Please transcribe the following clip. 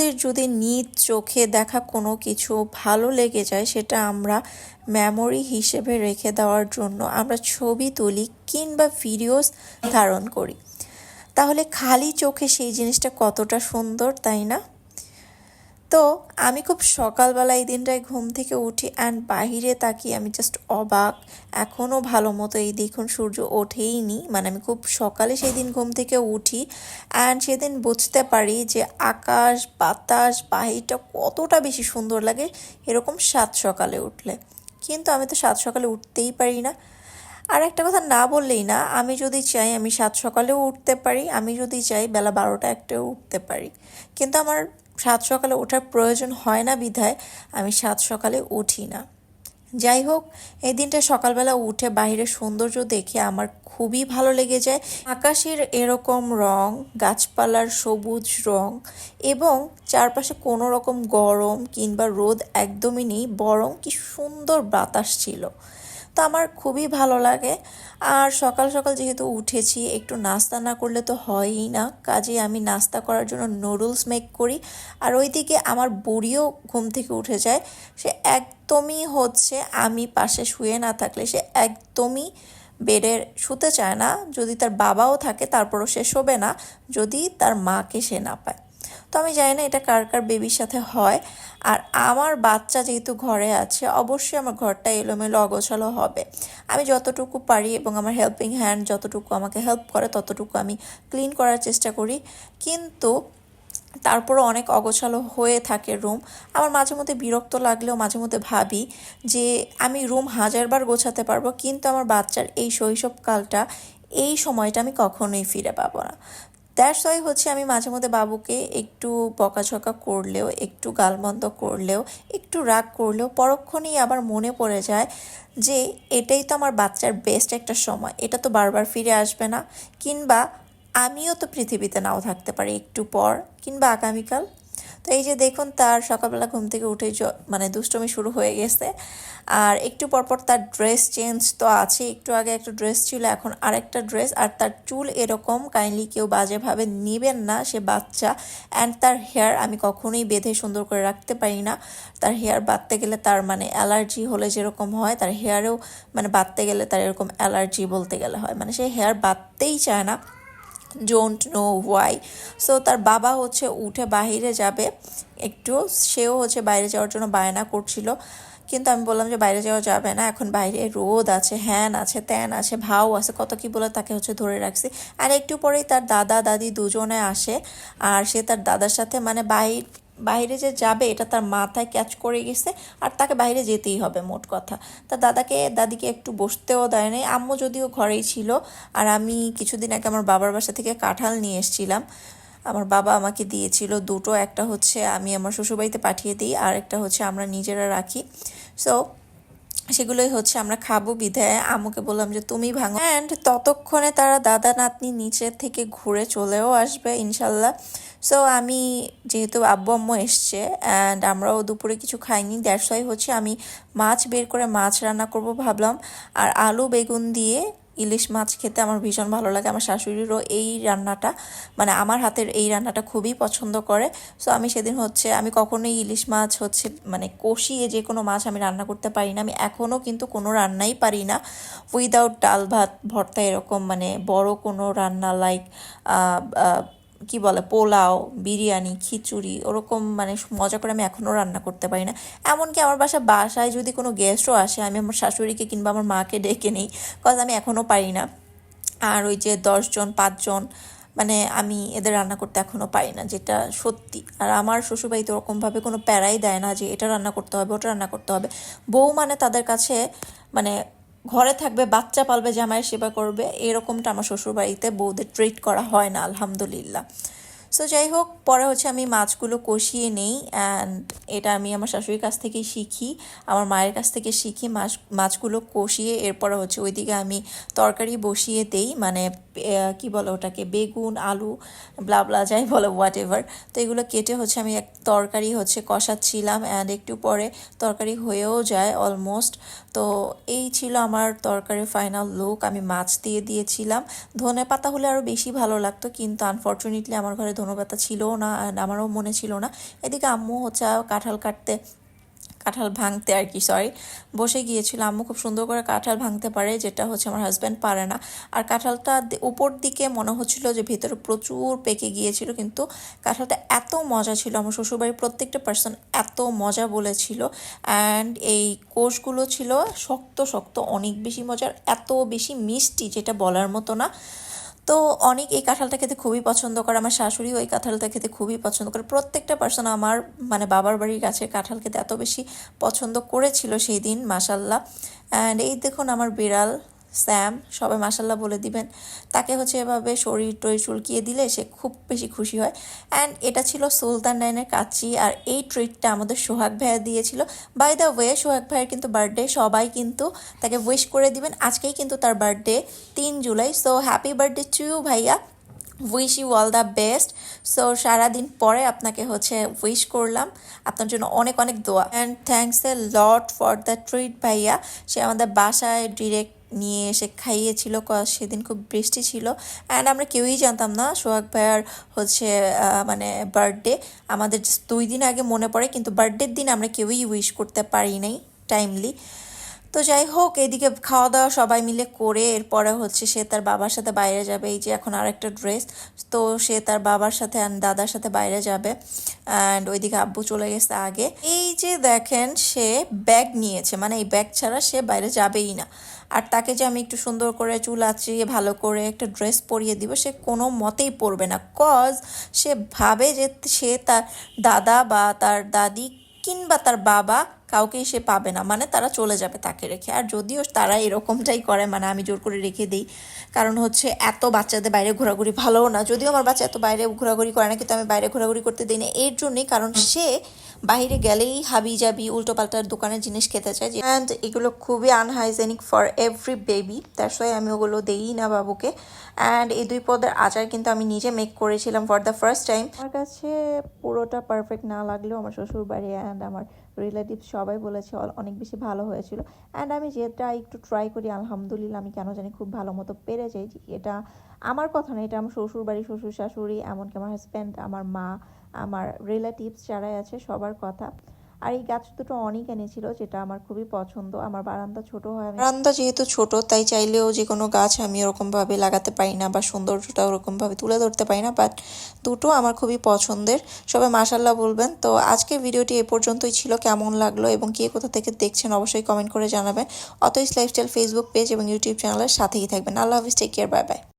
আমাদের যদি নিজ চোখে দেখা কোনো কিছু ভালো লেগে যায়, সেটা আমরা মেমোরি হিসেবে রেখে দেওয়ার জন্য আমরা ছবি তুলি কিংবা ভিডিওস ধারণ করি। তাহলে খালি চোখে সেই জিনিসটা কতটা সুন্দর, তাই না? তো আমি খুব সকালবেলা এই দিনটায় ঘুম থেকে উঠি অ্যান্ড বাহিরে তাকিয়ে আমি জাস্ট অবাক। এখনও ভালো মতো এই দেখুন সূর্য ওঠেই নি মানে আমি খুব সকালে সেই দিন ঘুম থেকে উঠি অ্যান্ড সেদিন বুঝতে পারি যে আকাশ, বাতাস, বাহিরটা কতটা বেশি সুন্দর লাগে, এরকম সাত সকালে উঠলে। কিন্তু আমি তো সাত সকালে উঠতেই পারি না। আর একটা কথা না বললেই না, আমি যদি চাই আমি সাত সকালেও উঠতে পারি, আমি যদি চাই বেলা বারোটা একটাও উঠতে পারি। কিন্তু আমার সাত সকালে ওঠার প্রয়োজন হয় না বিধায় আমি সাত সকালে উঠি না। যাই হোক, এই দিনটা সকালবেলা উঠে বাইরের সৌন্দর্য দেখে আমার খুবই ভালো লেগে যায়। আকাশের এরকম রং, গাছপালার সবুজ রং এবং চারপাশে কোনো রকম গরম কিংবা রোদ একদমই নেই, বরং কি সুন্দর বাতাস ছিল। তো আমার খুবই ভালো লাগে। আর সকাল সকাল যেহেতু উঠেছি, একটু নাস্তা না করলে তো হয়ই না। কাজে আমি নাস্তা করার জন্য নুডলস মেক করি। আর ওইদিকে আমার বুড়িও ঘুম থেকে উঠে যায়। সে একদমই হচ্ছে আমি পাশে শুয়ে না থাকলে সে একদমই বেডে শুতে চায় না। যদি তার বাবাও থাকে তারপরও সে শোবে না। যদি তার মাকে সে না পায়। তো আমি জানি না এটা কার কার বেবির সাথে হয়। আর আমার বাচ্চা যেহেতু ঘরে আছে, অবশ্যই আমার ঘরটা এলোমেলো অগোছালো হবে। আমি যতটুকু পারি এবং আমার হেল্পিং হ্যান্ড যতটুকু আমাকে হেল্প করে, ততটুকু আমি ক্লিন করার চেষ্টা করি। কিন্তু তারপরও অনেক অগোছালো হয়ে থাকে রুম আমার মাঝে মধ্যে বিরক্ত লাগলেও মাঝে মধ্যে ভাবি যে, আমি রুম হাজারবার গোছাতে পারব, কিন্তু আমার বাচ্চার এই শৈশবকালটা, এই সময়টা আমি কখনোই ফিরে পাবো না। দ্যাটস ওয়াই হচ্ছে আমি মাঝে মধ্যে বাবুকে একটু বকাঝকা করলেও, একটু গালমন্দ করলেও, একটু রাগ করলেও পরক্ষণেই আবার মনে পড়ে যায় যে এটাই তো আমার বাচ্চার বেস্ট একটা সময়। এটা তো বারবার ফিরে আসবে না। কিংবা আমিও তো পৃথিবীতে নাও থাকতে পারি একটু পর। কিংবা আগামীকাল তো এই যে দেখুন, তার সকালবেলা ঘুম থেকে উঠে মানে দুষ্টমি শুরু হয়ে গেছে। আর একটু পরপর তার ড্রেস চেঞ্জ তো আছে একটু আগে একটা ড্রেস ছিল, এখন আরেকটা ড্রেস আর তার চুল এরকম কাইন্ডলি কেউ বাজেভাবে নেবেন না। সে বাচ্চা। অ্যান্ড তার হেয়ার আমি কখনোই বেঁধে সুন্দর করে রাখতে পারি না। তার হেয়ার বাঁধতে গেলে তার মানে অ্যালার্জি হলে যেরকম হয়, তার হেয়ারেও মানে বাঁধতে গেলে তার এরকম অ্যালার্জি বলতে গেলে হয়। মানে সে হেয়ার বাঁধতেই চায় না। ডোন্ট নো ওয়াই সো তার বাবা হচ্ছে উঠে বাহিরে যাবে। একটু সেও হচ্ছে বাইরে যাওয়ার জন্য বায়না করছিল। কিন্তু আমি বললাম যে, বাইরে যাওয়া যাবে না, এখন বাইরে রোদ আছে, হ্যান আছে, ত্যান আছে, ভাও আছে, কত কি বলে তাকে হচ্ছে ধরে রাখছি। আর একটু পরেই তার দাদা, দাদি দুজনে আসে। আর সে তার দাদার সাথে মানে বাইর বাইরে যে যাবে, এটা তার মাথায় ক্যাচ করে গেছে আর তাকে বাইরে যেতেই হবে মোট কথা। তা দাদাকে, দাদিকে একটু বসতেও দেয় নাই। আম্মু যদিও ঘরেই ছিল আর আমি কিছুদিন আগে আমার বাবার বাসা থেকে কাঁঠাল নিয়ে এসেছিলাম। আমার বাবা আমাকে দিয়েছিল দুটো, একটা হচ্ছে আমি আমার শ্বশুরবাড়িতে পাঠিয়ে দিই আর একটা হচ্ছে আমরা নিজেরা রাখি। সো সেগুলোই হচ্ছে আমরা খাব বিধায়। আমুকে বললাম যে, তুমি ভাঙো। অ্যান্ড ততক্ষণে তারা দাদা নাতনি নিচের থেকে ঘুরে চলেও আসবে ইনশাল্লাহ। সো আমি যেহেতু আব্বু আম্মু এসছে অ্যান্ড আমরাও দুপুরে কিছু খাইনি দ্যাটস হচ্ছে আমি মাছ বের করে মাছ রান্না করব ভাবলাম। আর আলু বেগুন দিয়ে ইলিশ মাছ খেতে আমার ভীষণ ভালো লাগে। আমার শাশুড়িরও এই রান্নাটা মানে আমার হাতের এই রান্নাটা খুবই পছন্দ করে। সো আমি সেদিন হচ্ছে, আমি কখনোই ইলিশ মাছ হচ্ছে মানে কষিয়ে যে কোনো মাছ আমি রান্না করতে পারি না। আমি এখনও কিন্তু কোনো রান্নাই পারি না। উইদাউট ডাল ভাত, ভর্তা এরকম মানে বড় কোনো রান্না লাইক কি বলে, পোলাও, বিরিয়ানি, খিচুড়ি, ওরকম মানে মজা করে আমি এখনও রান্না করতে পারি না। এমনকি আমার বাসা বাসায় যদি কোনো গেস্টও আসে, আমি আমার শাশুড়িকে কিংবা আমার মাকে ডেকে নিই কজ আমি এখনও পারি না। আর ওই যে দশজন পাঁচজন মানে আমি এদের রান্না করতে এখনও পারি না, যেটা সত্যি। আর আমার শ্বশুরবাড়িতে ওরকমভাবে কোনো প্যারাই দেয় না যে, এটা রান্না করতে হবে, ওটা রান্না করতে হবে। বউ মানে তাদের কাছে মানে ঘরে থাকবে, বাচ্চা পালবে, জামাইয়ের সেবা করবে, এরকমটা আমার শ্বশুরবাড়িতে বউদের ট্রিট করা হয় না, আলহামদুলিল্লাহ। সো যাই হোক, পরে হচ্ছে আমি মাছগুলো কষিয়ে নেই অ্যান্ড এটা আমি আমার শাশুড়ির কাছ থেকেই শিখি, আমার মায়ের কাছ থেকে শিখি মাছ, মাছগুলো কষিয়ে, এরপরে হচ্ছে ওইদিকে আমি তরকারি বসিয়ে দেই মানে কি বলে ওটাকে, বেগুন, আলু ব্লাবলা যাই বলে হোয়াট এভার তো এগুলো কেটে হচ্ছে আমি এক তরকারি হচ্ছে কষাচ্ছিলাম অ্যান্ড একটু পরে তরকারি হয়েও যায় অলমোস্ট তো এই ছিল আমার তরকারির ফাইনাল লুক আমি মাছ দিয়ে দিয়েছিলাম। ধনে পাতা হলে আরও বেশি ভালো লাগতো, কিন্তু আনফর্চুনেটলি আমার ঘরে ধনে পাতা ছিলও না অ্যান্ড আমারও মনে ছিল না। এদিকে আম্মু হচ্ছে কাঁঠাল কাটতে কাঁঠাল ভাঙতে আর কি সরি বসে গিয়েছিল আম্মু, খুব সুন্দর করে কাঁঠাল ভাঙতে পারে, যেটা হচ্ছে আমার হাজব্যান্ড পারে না। আর কাঁঠালটা উপর দিকে মনে হচ্ছিল যে ভিতরে প্রচুর পেকে গিয়েছিল, কিন্তু কাঁঠালটা এত মজা ছিল, আমার শ্বশুরবাড়ির প্রত্যেকটা পার্সন এত মজা বলেছিল। অ্যান্ড এই কোষগুলো ছিল শক্ত শক্ত, অনেক বেশি মজার, এত বেশি মিষ্টি, যেটা বলার মতো না। তো অনেক এই কাঁঠালটা খেতে খুবই পছন্দ করে, আমার শাশুড়িও এই কাঁঠালটা খেতে খুবই পছন্দ করে। প্রত্যেকটা পার্সন আমার মানে বাবার বাড়ির গাছের কাঁঠাল খেতে এত বেশি পছন্দ করেছিল সেই দিন মাসাল্লাহ অ্যান্ড এই দেখুন আমার বিড়াল স্যাম, সবাই মাসাল্লাহ বলে দিবেন। তাকে হচ্ছে এভাবে শরীর টরীর চুলকিয়ে দিলে সে খুব বেশি খুশি হয়। অ্যান্ড এটা ছিল সুলতান নাইনের কাচি, আর এই ট্রিটটা আমাদের সোহাগ ভাইয়া দিয়েছিল। বাই দ্য ওয়ে সোহাগ ভাইয়ের কিন্তু বার্থডে সবাই কিন্তু তাকে উইশ করে দিবেন। আজকেই কিন্তু তার বার্থডে তিন July. So happy birthday to ভাইয়া। Wish you all the best so সারাদিন পরে আপনাকে হচ্ছে উইশ করলাম। আপনার জন্য অনেক অনেক দোয়া। And thanks a lot for the treat ভাইয়া। সে আমাদের বাসায় ডিরেক্ট নিয়ে এসে খাইয়েছিল সেদিন খুব বৃষ্টি ছিল। অ্যান্ড আমরা কেউই জানতাম না, সোহাগ ভাইয়ার হচ্ছে মানে বার্থডে আমাদের দুই দিন আগে মনে পড়ে, কিন্তু বার্থডের দিন আমরা কেউই উইশ করতে পারি নাই টাইমলি তো যাই হোক, এদিকে খাওয়া দাওয়া সবাই মিলে করে এরপরে হচ্ছে সে তার বাবার সাথে বাইরে যাবে। এই যে এখন আরেকটা ড্রেস, তো সে তার বাবার সাথে দাদার সাথে বাইরে যাবে অ্যান্ড ওইদিকে আব্বু চলে গেছে আগে। এই যে দেখেন, সে ব্যাগ নিয়েছে মানে এই ব্যাগ ছাড়া সে বাইরে যাবেই না। আর তাকে যে আমি একটু সুন্দর করে চুল আঁচড়িয়ে ভালো করে একটা ড্রেস পরিয়ে দিব, সে কোনো মতেই পরবে না। কজ সে ভাবে যে সে তার দাদা বা তার দাদি কিংবা তার বাবা কাউকেই সে পাবে না। মানে তারা চলে যাবে তাকে রেখে। আর যদিও তারা এরকমটাই করে মানে আমি জোর করে রেখে দিই কারণ হচ্ছে এত বাচ্চাদের বাইরে ঘোরাঘুরি ভালোও না। যদিও আমার বাচ্চা এত বাইরে ঘোরাঘুরি করে না কিন্তু আমি বাইরে ঘোরাঘুরি করতে দিই না। এর জন্যই কারণ সে বাইরে গেলেই হাবি জাবি উল্টো পাল্টার দোকানের জিনিস খেতে চায়। অ্যান্ড এগুলো খুবই unhygienic for every baby that's why আমি ওগুলো দেই না বাবুকে। অ্যান্ড এই দুই পদের আচার কিন্তু আমি নিজে মেক করেছিলাম ফর দ্য ফার্স্ট টাইম আমার কাছে পুরোটা পারফেক্ট না লাগলেও আমার শ্বশুর বাড়ি অ্যান্ড আমার রিলেটিভ সবাই বলেছে অনেক বেশি ভালো হয়েছিল। অ্যান্ড আমি যেটা একটু ট্রাই করি, আলহামদুলিল্লাহ আমি কেন জানি খুব ভালো মতো পেরে যাই। এটা আমার কথা না, এটা আমার শ্বশুর বাড়ি শ্বশুর শাশুড়ি, এমনকি আমার হাজব্যান্ড আমার মা, আমার রিলেটিভস যারাই আছে সবার কথা। আর এই গাছ দুটো অনেক এনেছিল, যেটা আমার খুবই পছন্দ। আমার বারান্দা ছোট হয় বারান্দা যেহেতু ছোট, তাই চাইলেও যে কোনো গাছ আমি ওরকম ভাবে লাগাতে পারি না বা সৌন্দর্যটা ওরকম ভাবে তুলে ধরতে পারি না বাট দুটো আমার খুবই পছন্দের। সবাই মাশাল্লাহ বলবেন। তো আজকে ভিডিওটি এ পর্যন্তই ছিল, কেমন লাগল এবং কে কোথা থেকে দেখছেন অবশ্যই কমেন্ট করে জানাবেন। অতইস লাইফস্টাইল ফেসবুক পেজ এবং ইউটিউব চ্যানেলের সাথেই থাকবেন। আল্লাহ হাফিজ টেক কেয়ার বাই বাই